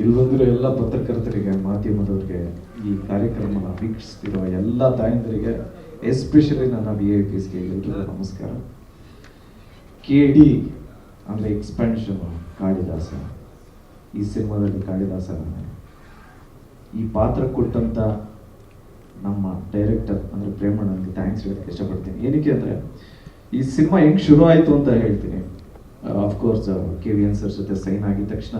ಇಲ್ಲಿ ಬಂದಿರೋ ಎಲ್ಲ ಪತ್ರಕರ್ತರಿಗೆ, ಮಾಧ್ಯಮದವರಿಗೆ ಈ ಕಾರ್ಯಕ್ರಮನ ವೀಕ್ಷಿಸ್ತಿರೋ ಎಲ್ಲ ತಾಯಂದರಿಗೆ ಎಸ್ಪೆಷಲಿ ನನ್ನ ವಿ ಐ ಪಿಸ್ಗೆ ಎಲ್ಲರಿಗೂ ನಮಸ್ಕಾರ. ಕೆ ಡಿ ಅಂದರೆ ಎಕ್ಸ್ಪ್ಯಾನ್ಷನ್ ಕಾಳಿದಾಸ. ಈ ಸಿನಿಮಾದಲ್ಲಿ ಕಾಳಿದಾಸ. ಈ ಪಾತ್ರ ಕೊಟ್ಟಂಥ ನಮ್ಮ ಡೈರೆಕ್ಟರ್ ಅಂದರೆ ಪ್ರೇಮಣ್ಣನಿಗೆ ಥ್ಯಾಂಕ್ಸ್ ಹೇಳೋಕ್ಕೆ ಇಷ್ಟಪಡ್ತೀನಿ. ಏನಕ್ಕೆ ಅಂದರೆ, ಈ ಸಿನಿಮಾ ಹೆಂಗೆ ಶುರು ಆಯಿತು ಅಂತ ಹೇಳ್ತೀನಿ. Of course K V N sir ಜೊತೆ ಸೈನ್ ಆಗಿದ ತಕ್ಷಣ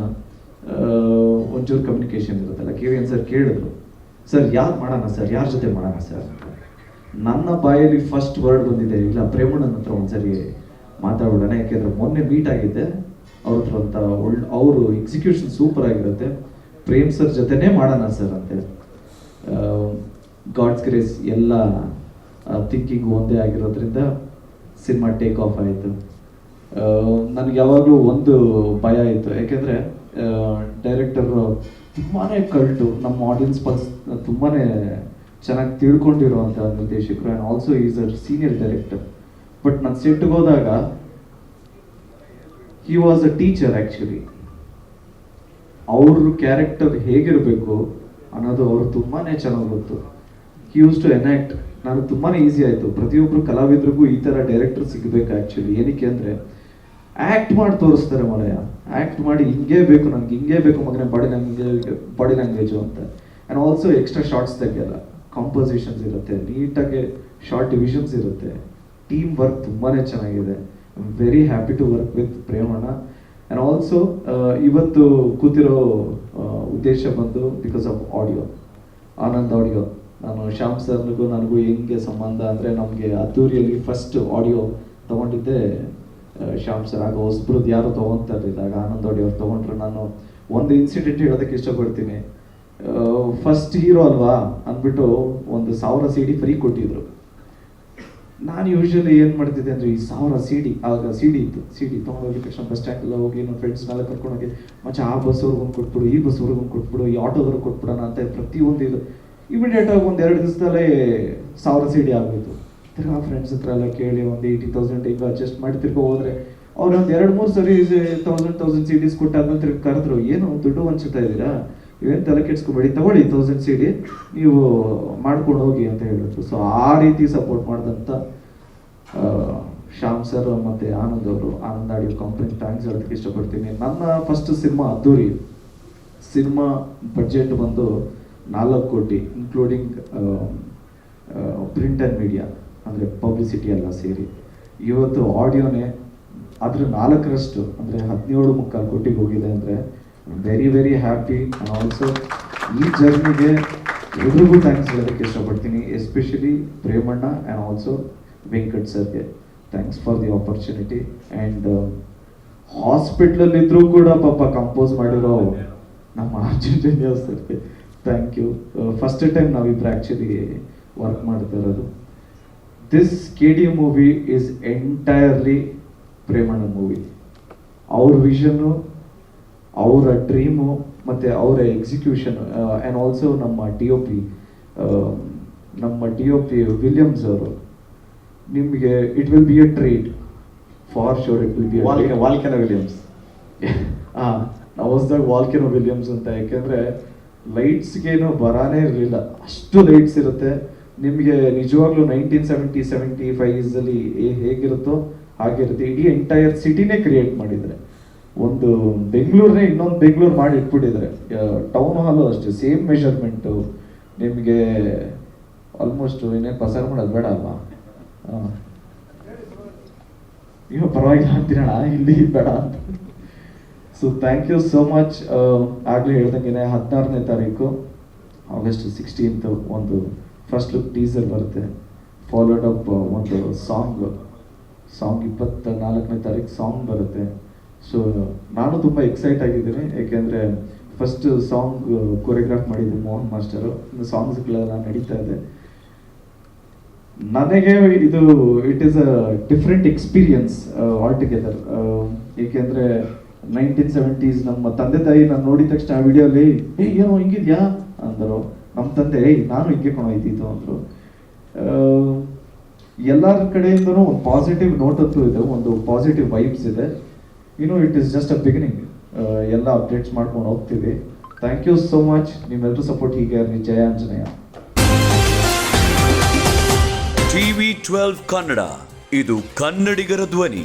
ಒಂಚೂರು ಕಮ್ಯುನಿಕೇಶನ್ ಇರುತ್ತಲ್ಲ. ಕೆ ವಿ ಸರ್ ಕೇಳಿದ್ರು ಸರ್ ಯಾರು ಮಾಡೋಣ ಸರ್ ಯಾರ ಜೊತೆ ಮಾಡೋಣ ಸರ್ ನನ್ನ ಬಾಯಲ್ಲಿ ಫಸ್ಟ್ ವರ್ಡ್ ಬಂದಿದೆ. ಇಲ್ಲ, ಪ್ರೇಮಣ್ಣನ ಹತ್ರ ಒಂದ್ಸರಿ ಮಾತಾಡೋಣ. ಯಾಕೆಂದ್ರೆ ಮೊನ್ನೆ ಮೀಟ್ ಆಗಿದ್ದೆ. ಅವ್ರ ಹತ್ರ ಅಂತ ಒಳ್ಳೆ, ಅವರು ಎಕ್ಸಿಕ್ಯೂಷನ್ ಸೂಪರ್ ಆಗಿರುತ್ತೆ. ಪ್ರೇಮ್ ಸರ್ ಜೊತೆನೇ ಮಾಡೋಣ ಸರ್ ಅಂತೆ ಗಾಡ್ಸ್ ಗ್ರೇಸ್ ಎಲ್ಲ ಥಿಂಕಿಂಗ್ ಒಂದೇ ಆಗಿರೋದ್ರಿಂದ ಸಿನಿಮಾ ಟೇಕ್ ಆಫ್ ಆಯಿತು. ನನಗೆ ಯಾವಾಗಲೂ ಒಂದು ಭಯ ಇತ್ತು. ಯಾಕೆಂದರೆ ಡೈರೆಕ್ಟರ್ ತುಂಬಾ ಕಲ್ಟು ನಮ್ಮ ಆಡಿಯನ್ಸ್ ಪಲ್ಸ್ ತುಂಬಾ ಚೆನ್ನಾಗಿ ತಿಳ್ಕೊಂಡಿರುವಂಥ ನಿರ್ದೇಶಕರು and also is a senior director but ನಾನು ಸೆಟ್ಗೆ ಹೋದಾಗ he was a teacher actually ಅವ್ರ ಕ್ಯಾರೆಕ್ಟರ್ ಹೇಗಿರಬೇಕು ಅನ್ನೋದು ಅವ್ರು ತುಂಬಾ ಚೆನ್ನಾಗಿ ಗೊತ್ತು. ಹಿ ಯೂಸ್ ಟು ಎನಾಕ್ಟ್ ನಾನು ತುಂಬಾ ಈಸಿ ಆಯಿತು. ಪ್ರತಿಯೊಬ್ಬರು ಕಲಾವಿದ್ರಿಗೂ ಈ ಥರ ಡೈರೆಕ್ಟರ್ ಸಿಗಬೇಕು ಆ್ಯಕ್ಚುಲಿ ಏನಕ್ಕೆ ಅಂದರೆ ಆ್ಯಕ್ಟ್ ಮಾಡಿ ತೋರಿಸ್ತಾರೆ ಮಲಯ ಆ್ಯಕ್ಟ್ ಮಾಡಿ ಹಿಂಗೇ ಬೇಕು ನನಗೆ ಹಿಂಗೇ ಬೇಕು ಮಗನೇ ಬಾಡಿ ಲ್ಯಾಂಗ್ವೇಜ್ ಬಾಡಿ ಲ್ಯಾಂಗ್ವೇಜು ಅಂತ. ಆ್ಯಂಡ್ ಆಲ್ಸೋ ಎಕ್ಸ್ಟ್ರಾ ಶಾರ್ಟ್ಸ್ ತೆಗೆಯಲ್ಲ. ಕಾಂಪೋಸಿಷನ್ಸ್ ಇರುತ್ತೆ, ನೀಟಾಗಿ ಶಾರ್ಟ್ ಡಿವಿಷನ್ಸ್ ಇರುತ್ತೆ. ಟೀಮ್ ವರ್ಕ್ ತುಂಬಾ ಚೆನ್ನಾಗಿದೆ. Very happy to work with Premanna. And also ಇವತ್ತು ಕೂತಿರೋ ಉದ್ದೇಶ ಬಂದು because of audio Anand audio ನಾನು ಶ್ಯಾಮ್ ಸರ್ನಿಗೂ, ನನಗೂ ಹೆಂಗೆ ಸಂಬಂಧ ಅಂದರೆ ನಮಗೆ ಅದ್ದೂರಿಯಲ್ಲಿ ಫಸ್ಟ್ ಆಡಿಯೋ ತೊಗೊಂಡಿದ್ದೆ. ಶ್ಯಾಮ್ ಸರ್, ಆಗ ಹೊಸಬ್ರದ್ದು ಯಾರು ತೊಗೊತಾ ಇದ್ದಾಗ ಆನಂದ್ ಅವ್ರು ತೊಗೊಂಡ್ರೆ. ನಾನು ಒಂದು ಇನ್ಸಿಡೆಂಟ್ ಹೇಳೋದಕ್ಕೆ ಇಷ್ಟಪಡ್ತೀನಿ. ಫಸ್ಟ್ ಹೀರೋ ಅಲ್ವಾ ಅಂದ್ಬಿಟ್ಟು ಒಂದು ಸಾವಿರ ಸಿ ಡಿ ಫ್ರೀ ಕೊಟ್ಟಿದ್ರು. ನಾನು ಯೂಶಲಿ ಏನು ಮಾಡ್ತಿದ್ದೆ ಅಂದರೆ, ಈ ಸಾವಿರ ಸಿ ಡಿ ಆಗ ಸಿ ಡಿ ಇತ್ತು. ಸಿ ಡಿ ತೊಗೊಂಡೋಗಿ ತಕ್ಷಣ ಬಸ್ ಸ್ಟ್ಯಾಂಡೆಲ್ಲ ಹೋಗಿ ನಮ್ಮ ಫ್ರೆಂಡ್ಸ್ನೆಲ್ಲ ಕರ್ಕೊಂಡೋಗಿ ಮತ್ತೆ ಆ ಬಸ್ಸವ್ರಿಗೆ ಒಂದು ಕೊಟ್ಬಿಡು, ಈ ಬಸ್ಸವ್ರಿಗೆ ಕೊಟ್ಬಿಡು, ಈ ಆಟೋದವ್ರಿಗೆ ಕೊಟ್ಬಿಡೋಣ ಅಂತ ಪ್ರತಿಯೊಂದು ಇದು. ಇಮಿಡಿಯೇಟ್ ಆಗಿ ಒಂದು ಎರಡು ದಿವಸದಲ್ಲೇ ಸಾವಿರ ಸಿ ಡಿ ಆಗೋಯ್ತು ತಿರ್ಗಾ ಫ್ರೆಂಡ್ಸ್ ಹತ್ರ ಎಲ್ಲ ಕೇಳಿ ಒಂದು ಏಯ್ಟಿ ತೌಸಂಡ್ ಈಗ ಅಡ್ಜಸ್ಟ್ ಮಾಡಿ ತಿರ್ಗೋ ಹೋದ್ರೆ ಅವ್ರು ಒಂದು ಎರಡು ಮೂರು ಸರಿ ತೌಸಂಡ್ ತೌಸಂಡ್ ಸಿ ಕೊಟ್ಟಾದ್ಮೇಲೆ ತಿರ್ಗಿ ಕರೆದ್ರು, ಏನು ದುಡ್ಡು ಹಂಚುತ್ತಾ ಇದ್ದೀರಾ? ಇವೇನು ತಲೆ ಕೆಡ್ಸ್ಕೊಬೇಡಿ, ತಗೊಳ್ಳಿ ತೌಸಂಡ್ ಸಿ ಡಿ ನೀವು ಮಾಡ್ಕೊಂಡು ಹೋಗಿ ಅಂತ ಹೇಳಿದ್ರು ಸೊ ಆ ರೀತಿ ಸಪೋರ್ಟ್ ಮಾಡಿದಂಥ ಶ್ಯಾಮ್ ಸರ್ ಮತ್ತೆ ಆನಂದ್ ಅವರು, ಆನಂದ್ ಆಡಿಯೋ ಕಂಪ್ನಿ ಥ್ಯಾಂಕ್ಸ್ ಹೇಳೋದಕ್ಕೆ ಇಷ್ಟಪಡ್ತೀನಿ. ನನ್ನ first cinema Addhuri. Cinema budget ಬಂದು ನಾಲ್ಕು ಕೋಟಿ ಇನ್ಕ್ಲೂಡಿಂಗ್ ಪ್ರಿಂಟ್ ಆ್ಯಂಡ್ ಮೀಡಿಯಾ ಅಂದರೆ ಪಬ್ಲಿಸಿಟಿ ಎಲ್ಲ ಸೇರಿ. ಇವತ್ತು ಆಡಿಯೋನೇ ಅದ್ರ ನಾಲ್ಕರಷ್ಟು ಅಂದರೆ ಹದಿನೇಳು ಮುಕ್ಕಾಲು ಕೋಟಿಗೆ ಹೋಗಿದೆ ಅಂದರೆ ವೆರಿ ವೆರಿ ಹ್ಯಾಪಿ ಆಲ್ಸೋ ಈ ಜರ್ನಿಗೆ ಎಲ್ರಿಗೂ ಥ್ಯಾಂಕ್ಸ್ ಹೇಳೋದಕ್ಕೆ ಇಷ್ಟಪಡ್ತೀನಿ. Especially Premanna and also Venkat ಸರ್ಗೆ. Thanks for the opportunity and ಹಾಸ್ಪಿಟ್ಲಲ್ಲಿದ್ದರೂ ಕೂಡ ಪಾಪ ಕಂಪೋಸ್ ಮಾಡಿರೋ ನಮ್ಮ ಅರ್ಜುನ್ ಜನ್ಯ ಸರ್ಗೆ. ಥ್ಯಾಂಕ್ ಯು ಫಸ್ಟ್ ಟೈಮ್ ನಾವಿಬ್ರು ಆ್ಯಕ್ಚುಲಿ ವರ್ಕ್ ಮಾಡ್ತಾ ಇರೋದು. This K D movie is entirely Premanna movie ಅವ್ರ ವಿಷನ್ನು ಅವರ ಡ್ರೀಮು ಮತ್ತು ಅವರ ಎಕ್ಸಿಕ್ಯೂಷನ್ ಆ್ಯಂಡ್ ಆಲ್ಸೋ ನಮ್ಮ ಡಿ ಒ ಪಿ ನಮ್ಮ ಡಿ ಒ ಪಿ ವಿಲಿಯಮ್ಸ್ ಅವರು ನಿಮಗೆ it will be a treat for sure it will be ವಾಲ್ಕೆ ವಾಲ್ಕೆನ ವಿಲಿಯಮ್ಸ್ ಹಾಂ ನಾವು ಹೊಸ್ದಾಗ ವಾಲ್ಕೆನೋ ವಿಲಿಯಮ್ಸ್ ಅಂತ. ಯಾಕೆಂದರೆ ಲೈಟ್ಸ್ಗೇನು ಬರಾನೇ ಇರಲಿಲ್ಲ. ಅಷ್ಟು ಲೈಟ್ಸ್ ಇರುತ್ತೆ. ನಿಮಗೆ ನಿಜವಾಗ್ಲೂ ನೈನ್ಟೀನ್ ಸೆವೆಂಟಿ ಸೆವೆಂಟಿ ಫೈವ್ಸಲ್ಲಿ ಹೇಗಿರುತ್ತೋ ಹಾಗಿರುತ್ತೆ ಇಡೀ ಎಂಟೈರ್ ಸಿಟಿನೇ ಕ್ರಿಯೇಟ್ ಮಾಡಿದ್ರೆ. ಒಂದು ಬೆಂಗಳೂರನ್ನೇ ಇನ್ನೊಂದು ಬೆಂಗಳೂರು ಮಾಡಿ ಇಟ್ಬಿಟ್ಟಿದ್ರೆ. ಟೌನ್ ಹಾಲು ಅಷ್ಟೇ ಸೇಮ್ ಮೆಷರ್ಮೆಂಟು ನಿಮಗೆ ಆಲ್ಮೋಸ್ಟ್ ಏನೇ ಪಸಾರ ಮಾಡೋದು ಬೇಡ ಅಲ್ವಾ? ಇವಾಗ ಪರವಾಗಿಲ್ಲ ಅಂತೀರಣ ಇಲ್ಲಿ ಬೇಡ ಅಂತ. So thank you so much ಆಗಲೇ ಹೇಳ್ದಂಗೆ ಹದಿನಾರನೇ ತಾರೀಕು ಆಗಸ್ಟ್ ಸಿಕ್ಸ್ಟೀನ್ತ್ ಒಂದು ಫಸ್ಟ್ ಲುಕ್ ಟೀಸರ್ ಬರುತ್ತೆ. ಫಾಲೋಡ್ ಅಪ್ ಒಂದು ಸಾಂಗ್ ಸಾಂಗ್ ಇಪ್ಪತ್ತ ನಾಲ್ಕನೇ ತಾರೀಕು ಸಾಂಗ್ ಬರುತ್ತೆ. ಸೊ ನಾನು ತುಂಬ ಎಕ್ಸೈಟ್ ಆಗಿದ್ದೀನಿ. ಏಕೆಂದರೆ ಫಸ್ಟ್ ಸಾಂಗ್ ಕೊರಿಯೋಗ್ರಾಫ್ ಮಾಡಿದ್ದೆ ಮೋಹನ್ ಮಾಸ್ಟರು. ಸಾಂಗ್ಸ್ಗಳೆಲ್ಲ ನಡೀತಾ ಇದೆ. ನನಗೆ ಇದು it is a different experience all together ಏಕೆಂದರೆ ನೈನ್ಟೀನ್ ಸೆವೆಂಟೀಸ್ ನಮ್ಮ ತಂದೆ ತಾಯಿ ನಾನು ನೋಡಿದ ತಕ್ಷಣ ಆ ವಿಡಿಯೋಲಿ ಏನೋ ಹಿಂಗಿದ್ಯಾ? ಅಂದರು. ನಮ್ಮ ತಂದೆ ನಾನು ಹಿಂಗೆ ಕೊಣೋಯ್ತಿತ್ತು ಅಂದರು. ಎಲ್ಲರ ಕಡೆಯಿಂದನೂ ಒಂದು ಪಾಸಿಟಿವ್ ನೋಟ್ ಅಂತೂ ಇದೆ, ಒಂದು ಪಾಸಿಟಿವ್ ವೈಬ್ಸ್ ಇದೆ. ಇನ್ನು it is just a beginning ಎಲ್ಲ ಅಪ್ಡೇಟ್ಸ್ ಮಾಡ್ಕೊಂಡು ಹೋಗ್ತೀವಿ. ಥ್ಯಾಂಕ್ ಯು ಸೋ ಮಚ್ ನಿಮ್ಮೆಲ್ಲರೂ ಸಪೋರ್ಟ್ ಹೀಗೆ ಇರಲಿ ಜಯ ಆಂಜನೇಯ. ಟಿವಿ ಟ್ವೆಲ್ವ್ ಕನ್ನಡ, ಇದು ಕನ್ನಡಿಗರ ಧ್ವನಿ.